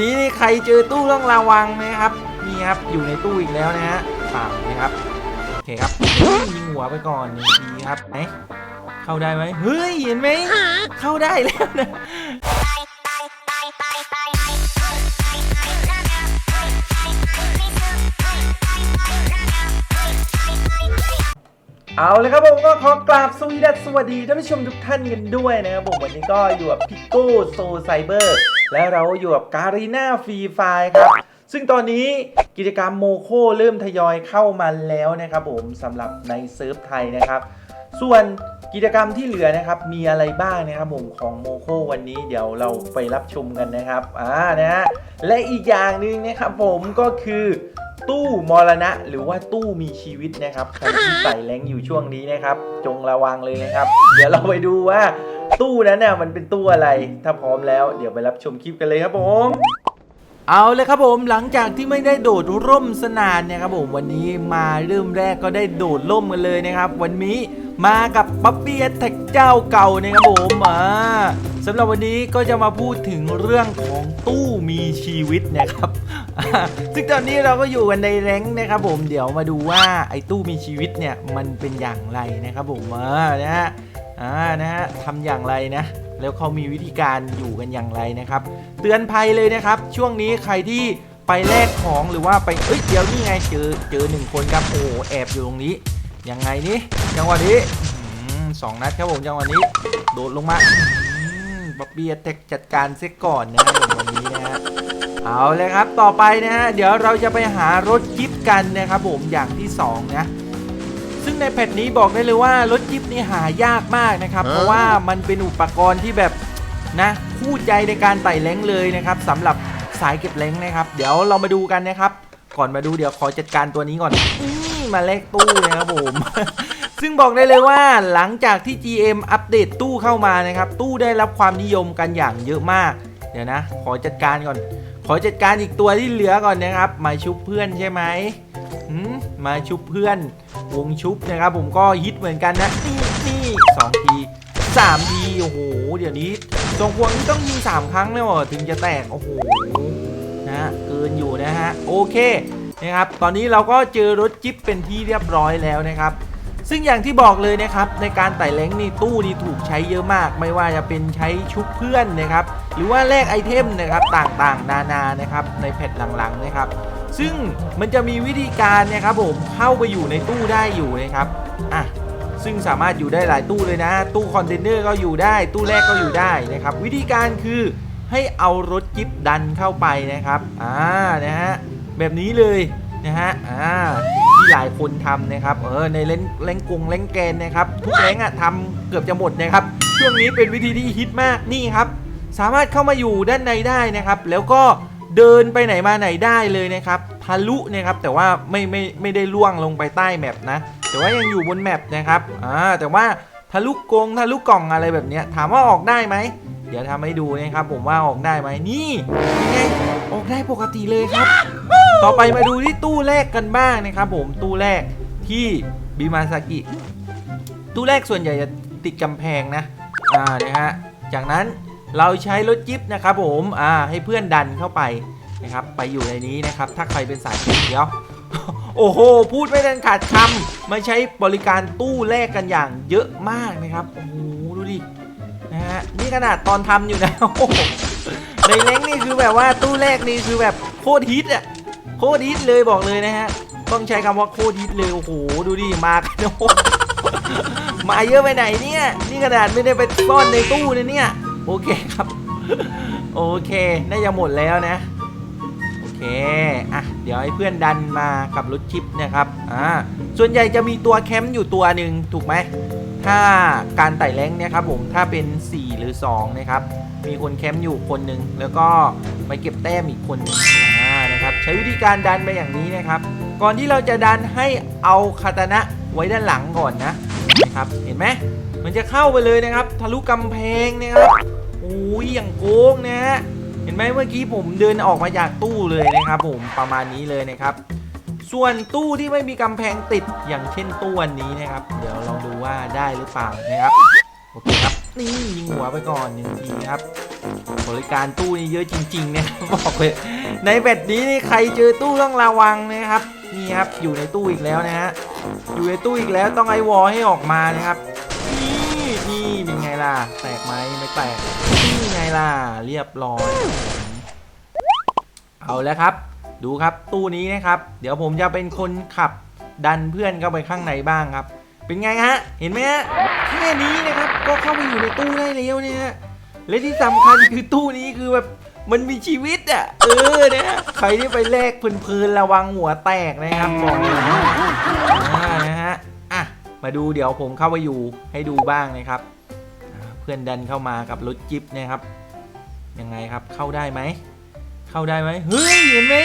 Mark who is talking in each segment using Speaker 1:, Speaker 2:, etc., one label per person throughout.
Speaker 1: นี่นี่ใครเจอตู้ต้องระวังนะครับนี่ครับอยู่ในตู้อีกแล้วนะฮะสามนะครับโอเคครับยิงหัวไปก่อนหนึ่งทีครับไหนเข้าได้ไหมเฮ้ยเห็นไหมเข้าได้แล้วนะ เอาเลยครับผมก็ขอกราบสวีดัสสวัสดีท่านผู้ชมทุกท่านกันด้วยนะครับผมวันนี้ก็อยู่กับพิโก้โซไซเบอร์และเราอยู่กับการีนาฟรีไฟครับ ซึ่งตอนนี้กิจกรรมโมโคเริ่มทยอยเข้ามาแล้วนะครับผมสำหรับในเซิร์ฟไทยนะครับ ส่วนกิจกรรมที่เหลือนะครับมีอะไรบ้างนะครับผมของโมโควันนี้เดี๋ยวเราไปรับชมกันนะครับอ่านะฮะและอีกอย่างหนึ่งนะครับผมก็คือ ตู้มรณะ หรือว่าตู้มีชีวิตนะครับใครที่ใส่แรงอยู่ช่วงนี้นะครับ จงระวังเลยนะครับ เดี๋ยวเราไปดูว่า ตู้นั้นน่ะมันเป็นตู้อะไร ถ้าพร้อมแล้วเดี๋ยวไปรับชมคลิปกันเลยครับผมเอาเลยครับผมหลังจากที่ไม่ได้โดดร่มสนานเนี่ยครับผมวันนี้มาเริ่มแรกก็ได้โดดร่มกันเลยนะครับ วันนี้มากับป๊อปปี้แท็กเจ้าเก่าเนี่ยครับผมอ่าสำหรับวันนี้ก็จะมาพูดถึงเรื่องของตู้ มีชีวิตนะครับ ซึ่งตอนนี้เราก็อยู่กันในแรงนะครับผมเดี๋ยวมาดูว่าไอ้ตู้มีชีวิตเนี่ยมันเป็นอย่างไรนะครับผมอ่านะฮะอ่านะฮะทำอย่างไรนะ แล้วเขามีวิธีการอยู่กันอย่างไรนะครับ เตือนภัยเลยนะครับ ช่วงนี้ใครที่ไปแลกของหรือว่าไปเอ้ยเดี๋ยวนี่ไงเจอเจอหนึ่งคนครับโอ้แอบอยู่ตรงนี้ยังไงนี่จังหวะนี้สองนัดครับผมจังหวะนี้ โดดลงมา บ๊อบบี้แท็กจัดการเสียก่อนนะครับผมวันนี้นะฮะเอาเลยครับต่อไปนะฮะเดี๋ยวเราจะไปหารถจิ๊บกันนะครับผมอย่างที่สองนะซึ่งในแพทนี้บอกได้เลยว่ารถจิ๊บนี่หายากมากนะครับ เพราะว่ามันเป็นอุปกรณ์ที่แบบนะคู่ใจในการไต่แรงค์เลยนะครับสำหรับสายเก็บแรงค์นะครับ เดี๋ยวเรามาดูกันนะครับ ก่อนมาดูเดี๋ยวขอจัดการตัวนี้ก่อนนี่มาแลกตู้นะครับผม ซึ่งบอกได้เลยว่าหลังจากที่ GM อัปเดตตู้เข้ามานะครับ ตู้ได้รับความนิยมกันอย่างเยอะมาก เดี๋ยวนะ ขอจัดการก่อน ขอจัดการอีกตัวที่เหลือก่อนนะครับ มาชุบเพื่อนใช่ไหมมาชุบเพื่อน วงชุบนะครับ ผมก็ฮิตเหมือนกันนะนี่นี่สองทีสามทีโอ้โห เดี๋ยวนี้จงพวงนี่ต้องยิงสามครั้งเลยเหรอถึงจะแตกโอ้โหนะเกินอยู่นะฮะโอเคนะครับ ตอนนี้เราก็เจอรถจิ๊บเป็นที่เรียบร้อยแล้วนะครับ ซึ่งอย่างที่บอกเลยนะครับในการไต่แรงนี่ตู้นี่ถูกใช้เยอะมาก ไม่ว่าจะเป็นใช้ชุบเพื่อนนะครับหรือว่าแลกไอเทมนะครับต่างๆ นานานะครับในแพทหลังๆนะครับซึ่งมันจะมีวิธีการนะครับผมเข้าไปอยู่ในตู้ได้อยู่นะครับอะซึ่งสามารถอยู่ได้หลายตู้เลยนะ ตู้คอนเทนเนอร์ก็อยู่ได้ ตู้แรกก็อยู่ได้นะครับ วิธีการคือให้เอารถจิ๊บดันเข้าไปนะครับ อ่า นะฮะ แบบนี้เลยนะฮะ อ่า ที่หลายคนทำนะครับเออในเล่นเล่นกงเล่นแกนนะครับทุกแรงอะทำเกือบจะหมดนะครับช่วงนี้เป็นวิธีที่ฮิตมากนี่ครับ สามารถเข้ามาอยู่ด้านในได้นะครับ แล้วก็เดินไปไหนมาไหนได้เลยนะครับทะลุนะครับแต่ว่าไม่ไม่ไม่ได้ล่วงลงไปใต้แมปนะแต่ว่ายังอยู่บนแมปนะครับอ่าแต่ว่าทะลุกงทะลุกล่องอะไรแบบนี้ถามว่าออกได้ไหมเดี๋ยวทำให้ดูนะครับ ผมว่าออกได้ไหมนี่ยังไงออกได้ปกติเลยครับ ต่อไปมาดูที่ตู้แรกกันบ้างนะครับผมตู้แรกที่บิมาซากิตู้แรกส่วนใหญ่จะติดกำแพงนะอ่านะฮะจากนั้นเราใช้รถจิ๊บนะครับผมอ่าให้เพื่อนดันเข้าไปนะครับ ไปอยู่ในนี้นะครับ ถ้าใครเป็นสายเดียวโอ้โห พูดไม่ทันขาดคำมาใช้บริการตู้แรกกันอย่างเยอะมากนะครับ โอ้โห ดูดิ นะฮะ นี่ขนาดตอนทำอยู่นะ โอ้โหในเล้งนี่คือแบบว่าตู้แรกนี่คือแบบโคตรฮิตอะ โคตรฮิตเลยบอกเลยนะฮะ ต้องใช้คำว่าโคตรฮิตเลยโอ้โหดูดิมากันโอ้มาเยอะไปไหนเนี่ย นี่ขนาดไม่ได้ไปซ่อนในตู้นะเนี่ย โอเคครับ โอเค น่าจะหมดแล้วนะ โอเค อะ เดี๋ยวให้เพื่อนดันมากับรถชิปนะครับ อ่า ส่วนใหญ่จะมีตัวแคมป์อยู่ตัวหนึ่งถูกไหม ถ้าการไต่แรงเนี่ยครับผม ถ้าเป็น 4 หรือ 2 นะครับ มีคนแคมป์อยู่คนหนึ่ง แล้วก็ไปเก็บแต้มอีกคนนึง นะครับ ใช้วิธีการดันไปอย่างนี้นะครับ ก่อนที่เราจะดันให้เอาคาตานะไว้ด้านหลังก่อนนะนะครับเห็นไหมมันจะเข้าไปเลยนะครับ ทะลุกำแพงนะครับโอ้ยอย่างโกงนะฮะเห็นไหมเมื่อกี้ผมเดินออกมาจากตู้เลยนะครับ ผมประมาณนี้เลยนะครับ ส่วนตู้ที่ไม่มีกำแพงติดอย่างเช่นตู้อันนี้นะครับ เดี๋ยวลองดูว่าได้หรือเปล่านะครับโอเคครับ นี่ยิงหัวไปก่อนหนึ่งทีครับบริการตู้นี่เยอะจริงๆเนี่ยบอกเลยในแบตนี้นี่ใครเจอตู้ต้องระวังนะครับนี่ครับอยู่ในตู้อีกแล้วนะฮะอยู่ในตู้อีกแล้วต้องไอวอลให้ออกมานะครับนี่นี่เป็นไงล่ะแตกไหมไม่แตกนี่ไงล่ะเรียบร้อย เอาแล้วครับ ดูครับตู้นี้นะครับ เดี๋ยวผมจะเป็นคนขับดันเพื่อนเข้าไปข้างในบ้างครับ เป็นไงฮะ เห็นไหมฮะแค่นี้นะครับ ก็เข้าไปอยู่ในตู้ได้แล้วเนี่ยและที่สำคัญคือตู้นี้คือแบบมันมีชีวิตอะ เออเนี่ยใครที่ไปแลกเพลินๆระวังหัวแตกนะครับบอกเลยอ่านะฮะอะมาดูเดี๋ยวผมเข้าไปอยู่ให้ดูบ้างนะครับ เพื่อนดันเข้ามากับรถจิ๊บนะครับยังไงครับเข้าได้ไหมเข้าได้ไหมเฮ้ยเห็นไหม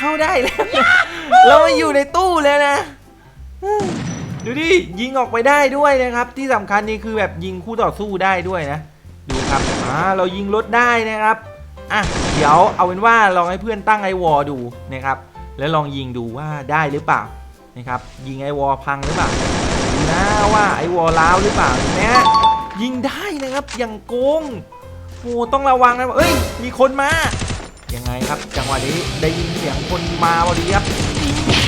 Speaker 1: เข้าได้แล้วเรามาอยู่ในตู้แล้วนะ ดูดิยิงออกไปได้ด้วยนะครับ ที่สำคัญนี่คือแบบยิงคู่ต่อสู้ได้ด้วยนะ ดูครับอ่าเรายิงรถได้นะครับอะเดี๋ยวเอาเป็นว่าลองให้เพื่อนตั้งไอวอลดูนะครับ แล้วลองยิงดูว่าได้หรือเปล่านะครับยิงไอวอลพังหรือเปล่าดูนะว่าไอวอลล้าวหรือเปล่านไหมฮะยิงได้นะครับอย่างโกงโอ้ต้องระวังนะเอ้ยมีคนมายังไงครับ จังหวะนี้ได้ยินเสียงคนมาพอดีครับนี่นี่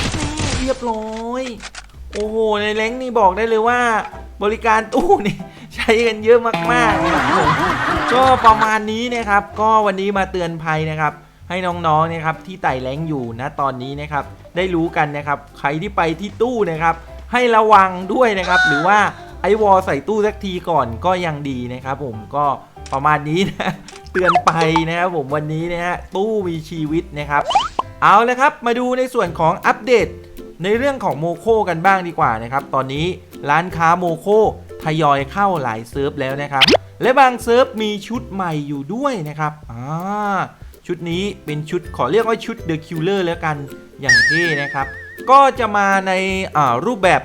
Speaker 1: เรียบร้อย โอ้โห ในแรงนี่บอกได้เลยว่า บริการตู้นี่ใช้กันเยอะมากๆนะครับผมก็ประมาณนี้นะครับ ก็วันนี้มาเตือนภัยนะครับ ให้น้องๆนะครับที่ไต่แรงอยู่นะตอนนี้นะครับ ได้รู้กันนะครับ ใครที่ไปที่ตู้นะครับ ให้ระวังด้วยนะครับ หรือว่าไอวอลใส่ตู้สักทีก่อนก็ยังดีนะครับ ผมก็ประมาณนี้นะเตือนไปนะครับผมวันนี้นะฮะตู้มีชีวิตนะครับ เอาละครับมาดูในส่วนของอัปเดต ในเรื่องของโมโคกันบ้างดีกว่านะครับ ตอนนี้ร้านค้าโมโคทยอยเข้าหลายเซิร์ฟแล้วนะครับ และบางเซิร์ฟมีชุดใหม่อยู่ด้วยนะครับอ่าชุดนี้เป็นชุดขอเรียกว่าชุด The Killer แล้วกันอย่างเท่นะครับ ก็จะมาในารูปแบบ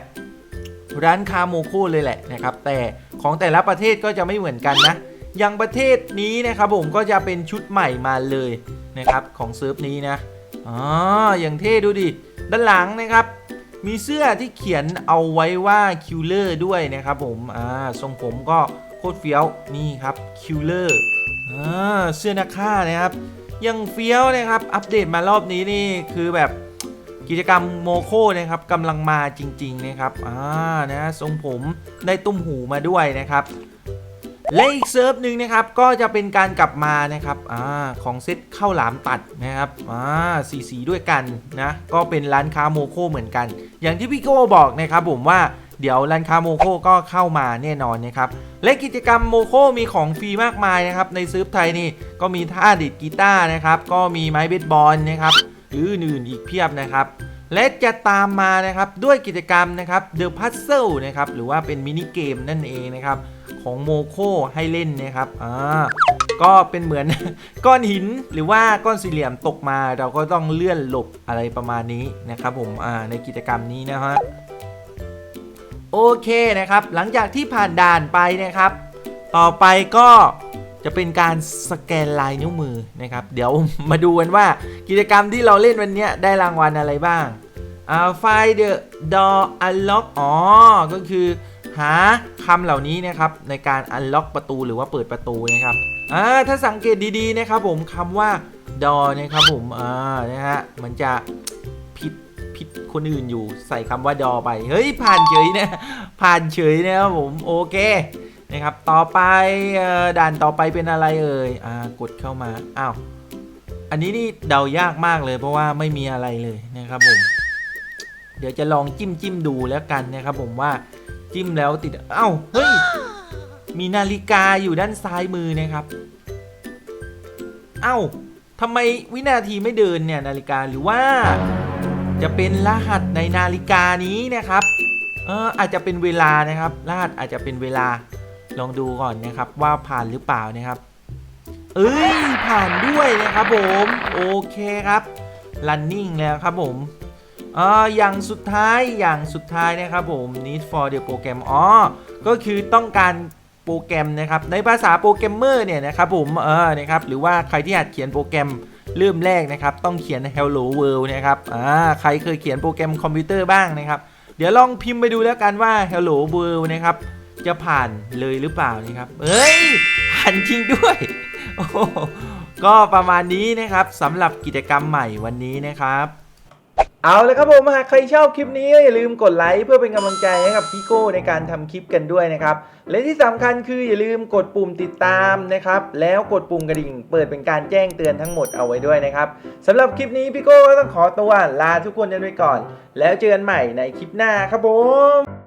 Speaker 1: ร้านค้าโมโคเลยแหละนะครับ แต่ของแต่ละประเทศก็จะไม่เหมือนกันนะอย่างประเทศนี้นะครับผมก็จะเป็นชุดใหม่มาเลยนะครับของเซิร์ฟนี้นะ อ๋ออย่างเท่ดูดิ ด้านหลังนะครับ มีเสื้อที่เขียนเอาไว้ว่าคิลเลอร์ด้วยนะครับผม อ่า ทรงผมก็โคตรเฟี้ยว นี่ครับคิลเลอร์อ่าเสื้อนักฆ่านะครับ ยังเฟี้ยวนะครับ อัปเดตมารอบนี้นี่คือแบบกิจกรรมโมโคนะครับกำลังมาจริง ๆ นะครับ อ่า นะทรงผมได้ตุ้มหูมาด้วยนะครับ และอีกเซิร์ฟหนึ่งนะครับก็จะเป็นการกลับมานะครับอของเซตข้าวหลามตัดนะครับอ่าสีสีด้วยกันนะก็เป็นร้านค้าโมโคเหมือนกัน อย่างที่พี่โก้บอกนะครับผมว่าเดี๋ยวร้านค้าโมโคก็เข้ามาแน่นอนนะครับและกิจกรรมโมโคมีของฟรีมากมายนะครับในเซิร์ฟไทยนี่ก็มีท่าดิดกีตาร์นะครับก็มีไม้เบสบอลนะครับหรืออื่นอีกเพียบนะครับและจะตามมานะครับด้วยกิจกรรมนะครับ The Puzzle นะครับหรือว่าเป็นมินิเกมนั่นเองนะครับ ของโมโคให้เล่นนะครับอ่าก็เป็นเหมือน ก้อนหินหรือว่าก้อนสี่เหลี่ยมตกมาเราก็ต้องเลื่อนหลบอะไรประมาณนี้นะครับผมอ่าในกิจกรรมนี้นะฮะโอเคนะครับ หลังจากที่ผ่านด่านไปนะครับ ต่อไปก็จะเป็นการสแกนลายนิ้วมือนะครับ เดี๋ยวมาดูกันว่ากิจกรรมที่เราเล่นวันนี้ได้รางวัลอะไรบ้างอ่าไฟล์ the door unlock อ๋อ ก็คือ หาคำเหล่านี้นะครับในการ unlock ประตูหรือว่าเปิดประตูนะครับอ่าถ้าสังเกตดีๆนะครับผมคำว่า door นะครับผมอ่านะฮะมันจะผิดผิดคนอื่นอยู่ใส่คำว่า door ไป เฮ้ย ผ่านเฉยนะ ผ่านเฉยนะครับผมโอเคนะครับต่อไปด่านต่อไปเป็นอะไรเอ่ยอ่ากดเข้ามาอ้าวอันนี้นี่เดายากมากเลย เพราะว่าไม่มีอะไรเลยนะครับผมเดี๋ยวจะลองจิ้มจิ้มดูแล้วกันนะครับผมว่า จิ้มแล้วติดเอ้าเฮ้ยมีนาฬิกาอยู่ด้านซ้ายมือนะครับ เอ้าทำไมวินาทีไม่เดินเนี่ยนาฬิกาหรือว่า จะเป็นรหัสในนาฬิกานี้นะครับ เอออาจจะเป็นเวลานะครับ รหัสอาจจะเป็นเวลาลองดูก่อนนะครับว่าผ่านหรือเปล่านะครับ เอ้ยผ่านด้วยนะครับผม โอเคครับ running แล้วครับผม อ่ออย่างสุดท้ายอย่างสุดท้ายนะครับผม need for the program อ๋อ ก็คือต้องการโปรแกรมนะครับ ในภาษาโปรแกรมเมอร์เนี่ยนะครับผม เออ นะครับ หรือว่าใครที่หัดเขียนโปรแกรมเริ่มแรกนะครับ ต้องเขียน hello world นะครับ อ่า ใครเคยเขียนโปรแกรมคอมพิวเตอร์บ้างนะครับ เดี๋ยวลองพิมพ์ไปดูแล้วกันว่า hello world นะครับ จะผ่านเลยหรือเปล่านี่ครับ เอ้ย ผ่านจริงด้วยก็ประมาณนี้นะครับสำหรับกิจกรรมใหม่วันนี้นะครับ เอาละครับผมหากใครชอบคลิปนี้อย่าลืมกดไลค์เพื่อเป็นกำลังใจให้กับพี่โก้ในการทำคลิปกันด้วยนะครับ และที่สำคัญคืออย่าลืมกดปุ่มติดตามนะครับ แล้วกดปุ่มกระดิ่ง เปิดเป็นการแจ้งเตือนทั้งหมดเอาไว้ด้วยนะครับสำหรับคลิปนี้พี่โก้ก็ต้องขอตัวลาทุกคนกันไปก่อน แล้วเจอกันใหม่ในคลิปหน้าครับผม